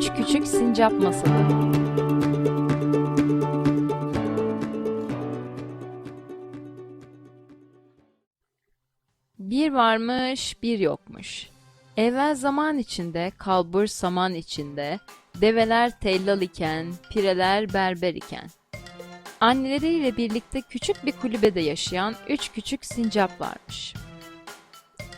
Üç Küçük Sincap Masalı Bir varmış, bir yokmuş. Evvel zaman içinde, kalbur saman içinde, develer tellal iken, pireler berber iken. Anneleriyle birlikte küçük bir kulübede yaşayan üç küçük sincap varmış.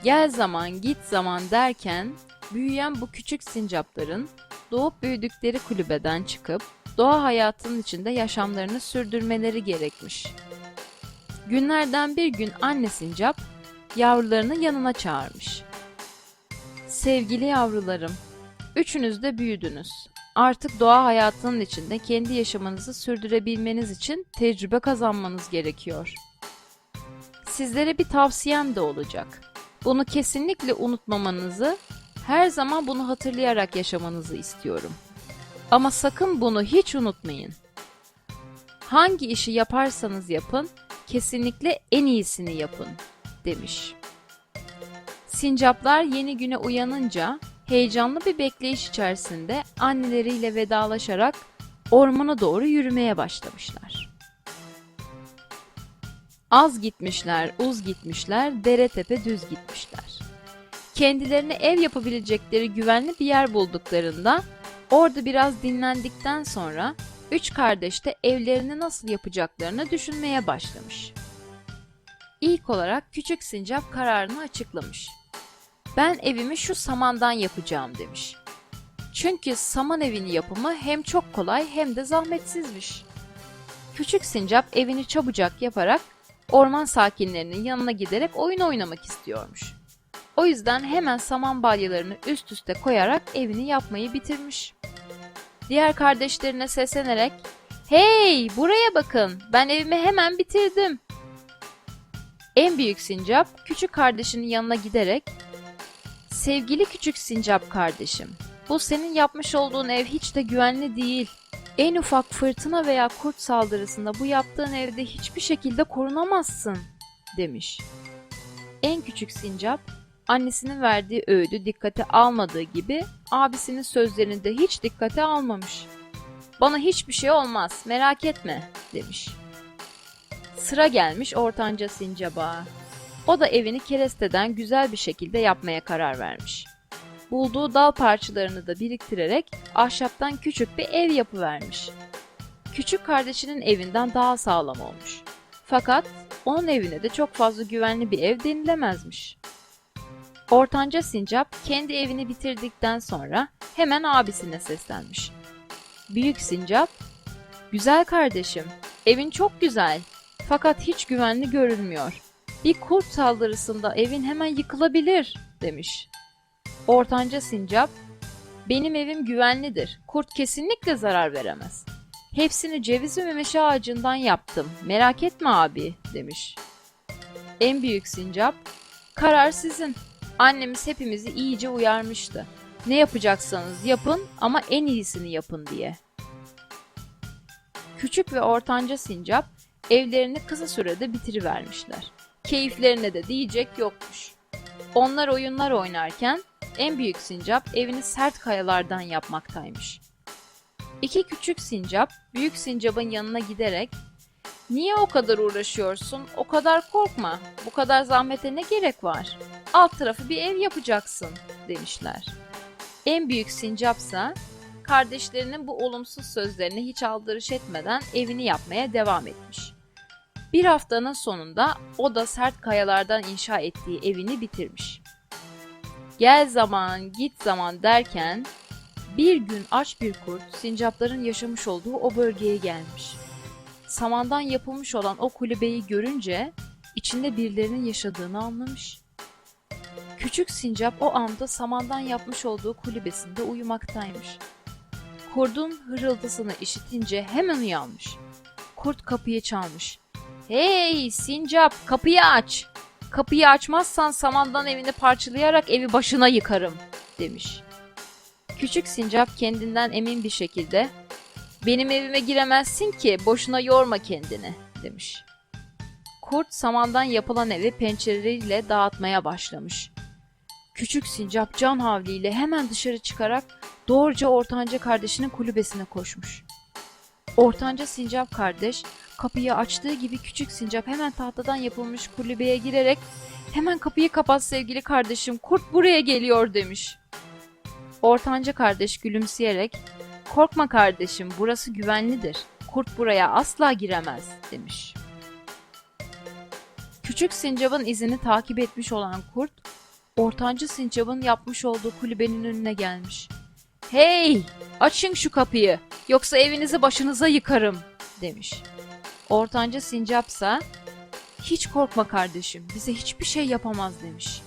Gel zaman git zaman derken büyüyen bu küçük sincapların doğup büyüdükleri kulübeden çıkıp doğa hayatının içinde yaşamlarını sürdürmeleri gerekmiş. Günlerden bir gün anne sincap yavrularını yanına çağırmış. Sevgili yavrularım, üçünüz de büyüdünüz. Artık doğa hayatının içinde kendi yaşamınızı sürdürebilmeniz için tecrübe kazanmanız gerekiyor. Sizlere bir tavsiyem de olacak. Bunu kesinlikle unutmamanızı, her zaman bunu hatırlayarak yaşamanızı istiyorum. Ama sakın bunu hiç unutmayın. Hangi işi yaparsanız yapın, kesinlikle en iyisini yapın, demiş. Sincaplar yeni güne uyanınca heyecanlı bir bekleyiş içerisinde anneleriyle vedalaşarak ormana doğru yürümeye başlamışlar. Az gitmişler, uz gitmişler, dere tepe düz gitmişler. Kendilerine ev yapabilecekleri güvenli bir yer bulduklarında orada biraz dinlendikten sonra üç kardeş de evlerini nasıl yapacaklarını düşünmeye başlamış. İlk olarak küçük sincap kararını açıklamış. Ben evimi şu samandan yapacağım demiş. Çünkü saman evini yapımı hem çok kolay hem de zahmetsizmiş. Küçük sincap evini çabucak yaparak orman sakinlerinin yanına giderek oyun oynamak istiyormuş. O yüzden hemen saman balyalarını üst üste koyarak evini yapmayı bitirmiş. Diğer kardeşlerine seslenerek "Hey, buraya bakın. Ben evimi hemen bitirdim." En büyük sincap küçük kardeşinin yanına giderek Sevgili küçük sincap kardeşim, bu senin yapmış olduğun ev hiç de güvenli değil. En ufak fırtına veya kurt saldırısında bu yaptığın evde hiçbir şekilde korunamazsın, demiş. En küçük sincap, annesinin verdiği öğüdü dikkate almadığı gibi abisinin sözlerini de hiç dikkate almamış. Bana hiçbir şey olmaz, merak etme, demiş. Sıra gelmiş ortanca sincaba. O da evini keresteden güzel bir şekilde yapmaya karar vermiş. Bulduğu dal parçalarını da biriktirerek ahşaptan küçük bir ev yapıvermiş. Küçük kardeşinin evinden daha sağlam olmuş. Fakat onun evine de çok fazla güvenli bir ev denilemezmiş. Ortanca sincap kendi evini bitirdikten sonra hemen abisine seslenmiş. Büyük sincap, "Güzel kardeşim, evin çok güzel fakat hiç güvenli görünmüyor. Bir kurt saldırısında evin hemen yıkılabilir demiş. Ortanca sincap, benim evim güvenlidir. Kurt kesinlikle zarar veremez. Hepsini ceviz ve meşe ağacından yaptım. Merak etme abi demiş. En büyük sincap, karar sizin. Annemiz hepimizi iyice uyarmıştı. Ne yapacaksanız yapın ama en iyisini yapın diye. Küçük ve ortanca sincap evlerini kısa sürede bitirivermişler keyiflerine de diyecek yokmuş. Onlar oyunlar oynarken en büyük sincap evini sert kayalardan yapmaktaymış. İki küçük sincap büyük sincapın yanına giderek ''Niye o kadar uğraşıyorsun? O kadar korkma. Bu kadar zahmete ne gerek var? Alt tarafı bir ev yapacaksın.'' demişler. En büyük sincapsa kardeşlerinin bu olumsuz sözlerine hiç aldırış etmeden evini yapmaya devam etmiş. Bir haftanın sonunda o da sert kayalardan inşa ettiği evini bitirmiş. Gel zaman git zaman derken bir gün aç bir kurt sincapların yaşamış olduğu o bölgeye gelmiş. Samandan yapılmış olan o kulübeyi görünce içinde birilerinin yaşadığını anlamış. Küçük sincap o anda samandan yapmış olduğu kulübesinde uyumaktaymış. Kurdun hırıltısını işitince hemen uyanmış. Kurt kapıyı çalmış. Hey sincap kapıyı aç. Kapıyı açmazsan samandan evini parçalayarak evi başına yıkarım demiş. Küçük sincap kendinden emin bir şekilde benim evime giremezsin ki boşuna yorma kendini demiş. Kurt samandan yapılan evi pençeleriyle dağıtmaya başlamış. Küçük sincap can havliyle hemen dışarı çıkarak doğruca ortanca kardeşinin kulübesine koşmuş. Ortanca sincap kardeş kapıyı açtığı gibi küçük sincap hemen tahtadan yapılmış kulübeye girerek hemen kapıyı kapat sevgili kardeşim kurt buraya geliyor demiş. Ortanca kardeş gülümseyerek korkma kardeşim burası güvenlidir. Kurt buraya asla giremez demiş. Küçük sincabın izini takip etmiş olan kurt ortancı sincabın yapmış olduğu kulübenin önüne gelmiş. Hey açın şu kapıyı yoksa evinizi başınıza yıkarım demiş. Ortanca sincapsa hiç korkma kardeşim bize hiçbir şey yapamaz demiş.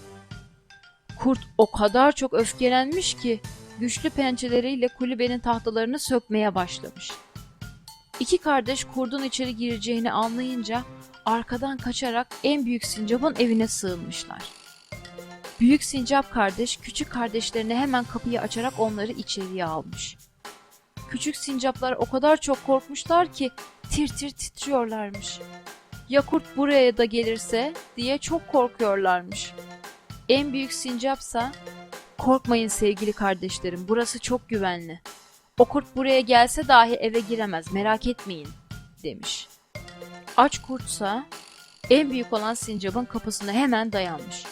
Kurt o kadar çok öfkelenmiş ki güçlü pençeleriyle kulübenin tahtalarını sökmeye başlamış. İki kardeş kurdun içeri gireceğini anlayınca arkadan kaçarak en büyük sincapın evine sığınmışlar. Büyük sincap kardeş küçük kardeşlerine hemen kapıyı açarak onları içeriye almış. Küçük sincaplar o kadar çok korkmuşlar ki tir tir titriyorlarmış. Ya kurt buraya da gelirse diye çok korkuyorlarmış. En büyük sincapsa korkmayın sevgili kardeşlerim burası çok güvenli. O kurt buraya gelse dahi eve giremez merak etmeyin demiş. Aç kurtsa en büyük olan sincapın kapısına hemen dayanmış.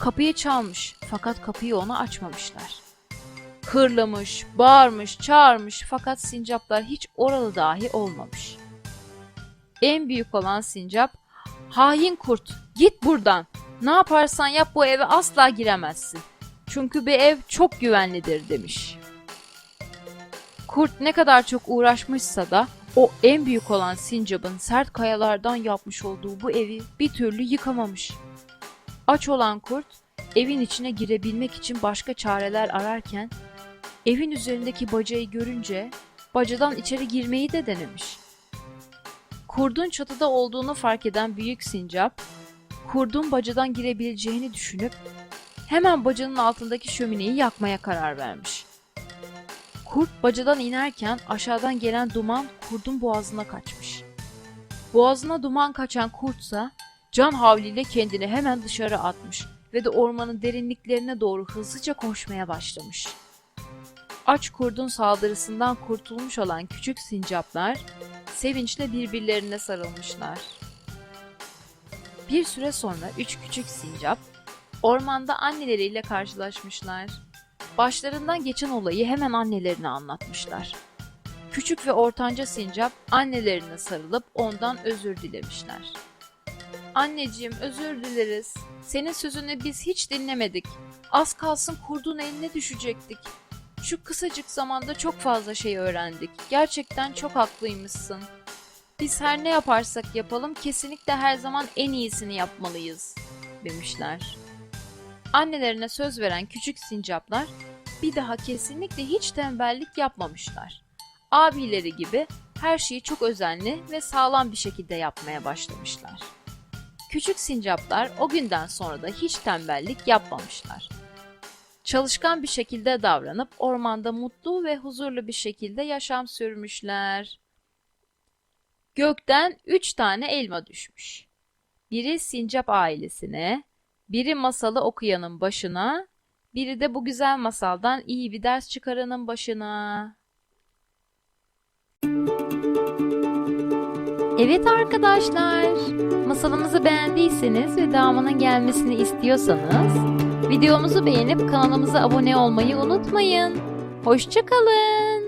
Kapıyı çalmış fakat kapıyı ona açmamışlar. Hırlamış, bağırmış, çağırmış fakat sincaplar hiç oralı dahi olmamış. En büyük olan sincap, hain kurt git buradan. Ne yaparsan yap bu eve asla giremezsin. Çünkü bir ev çok güvenlidir demiş. Kurt ne kadar çok uğraşmışsa da o en büyük olan sincapın sert kayalardan yapmış olduğu bu evi bir türlü yıkamamış. Aç olan kurt evin içine girebilmek için başka çareler ararken evin üzerindeki bacayı görünce bacadan içeri girmeyi de denemiş. Kurdun çatıda olduğunu fark eden büyük sincap, kurdun bacadan girebileceğini düşünüp hemen bacanın altındaki şömineyi yakmaya karar vermiş. Kurt bacadan inerken aşağıdan gelen duman kurdun boğazına kaçmış. Boğazına duman kaçan kurtsa can havliyle kendini hemen dışarı atmış ve de ormanın derinliklerine doğru hızlıca koşmaya başlamış. Aç kurdun saldırısından kurtulmuş olan küçük sincaplar sevinçle birbirlerine sarılmışlar. Bir süre sonra üç küçük sincap ormanda anneleriyle karşılaşmışlar. Başlarından geçen olayı hemen annelerine anlatmışlar. Küçük ve ortanca sincap annelerine sarılıp ondan özür dilemişler. Anneciğim özür dileriz. Senin sözünü biz hiç dinlemedik. Az kalsın kurdun eline düşecektik. Şu kısacık zamanda çok fazla şey öğrendik. Gerçekten çok haklıymışsın. Biz her ne yaparsak yapalım kesinlikle her zaman en iyisini yapmalıyız demişler. Annelerine söz veren küçük sincaplar bir daha kesinlikle hiç tembellik yapmamışlar. Abileri gibi her şeyi çok özenli ve sağlam bir şekilde yapmaya başlamışlar. Küçük sincaplar o günden sonra da hiç tembellik yapmamışlar. Çalışkan bir şekilde davranıp ormanda mutlu ve huzurlu bir şekilde yaşam sürmüşler. Gökten üç tane elma düşmüş. Biri sincap ailesine, biri masalı okuyanın başına, biri de bu güzel masaldan iyi bir ders çıkaranın başına. Evet arkadaşlar, masalımızı beğendiyseniz ve devamının gelmesini istiyorsanız videomuzu beğenip kanalımıza abone olmayı unutmayın. Hoşçakalın.